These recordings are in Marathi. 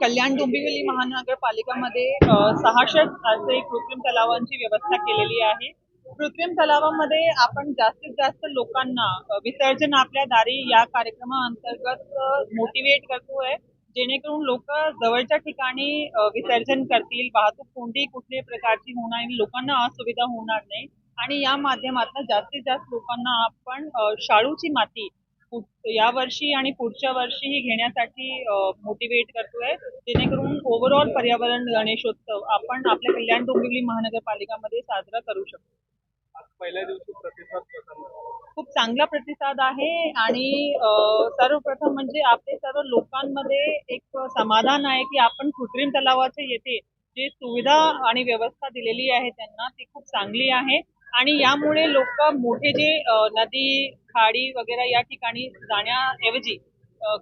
कल्याण डोंबिवली महानगरपालिकामध्ये सहाशे असे कृत्रिम तलावांची व्यवस्था केलेली आहे. कृत्रिम तलावामध्ये आपण जास्तीत जास्त लोकांना विसर्जन आपल्या दारी या कार्यक्रमाअंतर्गत मोटिवेट करतोय. जेणेकरून लोक जवळच्या ठिकाणी विसर्जन करतील. वाहतूक कोणतीही कुठल्याही प्रकारची होणार लोकांना असुविधा होणार नाही. आणि या माध्यमातून जास्तीत जास्त लोकांना आपण शाळूची माती या वर्षी आणि पुढच्या वर्षीही घेण्यासाठी मोटिवेट करतोय. जेणेकरून ओव्हरऑल पर्यावरण गणेशोत्सव आपण आपल्या कल्याण डोंबिवली महानगरपालिकामध्ये साजरा करू शकतो. पहिल्या दिवशी प्रतिसाद? खूप चांगला प्रतिसाद आहे आणि सर्वप्रथम म्हणजे आपले सर्व लोकांमध्ये एक समाधान आहे की आपण कृत्रिम तलावाचे येथे जे सुविधा आणि व्यवस्था दिलेली आहे त्यांना ती खूप चांगली आहे. आणि यामुळे लोक मोठे जे नदी खाडी वगैरे या ठिकाणी जाण्याऐवजी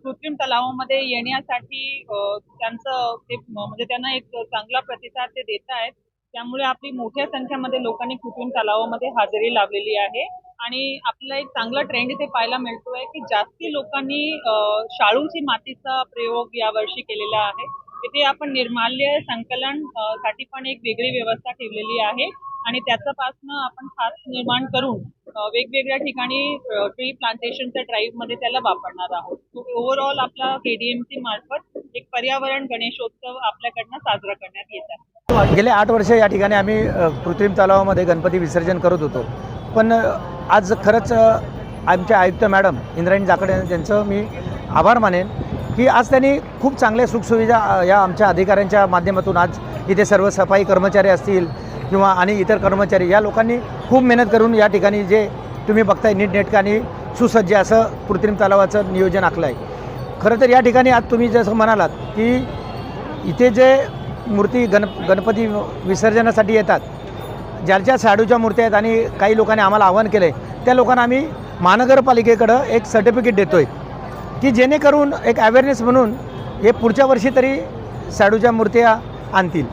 कृत्रिम तलावामध्ये येण्यासाठी त्यांचं ते म्हणजे त्यांना एक चांगला प्रतिसाद ते देत आहेत. त्यामुळे आपली मोठ्या संख्येमध्ये लोकांनी कृत्रिम तलावामध्ये हजेरी लावलेली आहे. आणि आपल्याला एक चांगला ट्रेंड इथे पाहायला मिळतोय की जास्ती लोकांनी शाळूची मातीचा प्रयोग यावर्षी केलेला आहे. इथे आपण निर्माल्य संकलनसाठी पण एक वेगळी व्यवस्था ठेवलेली आहे. आणि त्याच्यापासून आपण खास निर्माण करून वेगवेगळ्या ठिकाणी ट्री प्लांटेशनच्या ड्राईव्हमध्ये त्याला वापरणार आहोत. ओव्हरऑल आपला केडीएमसी मार्फत एक पर्यावरण गणेशोत्सव आपल्याकडनं साजरा करण्यात येत आहे. गेले आठ वर्ष या ठिकाणी आम्ही कृत्रिम तलावामध्ये गणपती विसर्जन करत होतो. पण आज खरंच आमच्या आयुक्त मॅडम इंद्रायणी जाकडे यांचं मी आभार मानेन की आज त्यांनी खूप चांगल्या सुखसुविधा या आमच्या अधिकाऱ्यांच्या माध्यमातून आज इथे सर्व सफाई कर्मचारी असतील किंवा आणि इतर कर्मचारी या लोकांनी खूप मेहनत करून या ठिकाणी जे तुम्ही बघताय नीटनेटकं आणि सुसज्ज असं कृत्रिम तलावाचं नियोजन आखलं आहे खरं तर या ठिकाणी आज तुम्ही जसं म्हणालात की इथे जे मूर्ती गण गणपती विसर्जनासाठी येतात ज्याच्या शाडूच्या मूर्त्या आहेत आणि काही लोकांनी आम्हाला आवाहन केलं आहे त्या लोकांना आम्ही महानगरपालिकेकडं एक सर्टिफिकेट देतो आहे की जेणेकरून एक अवेअरनेस म्हणून हे पुढच्या वर्षी तरी शाडूच्या मूर्त्या आणतील.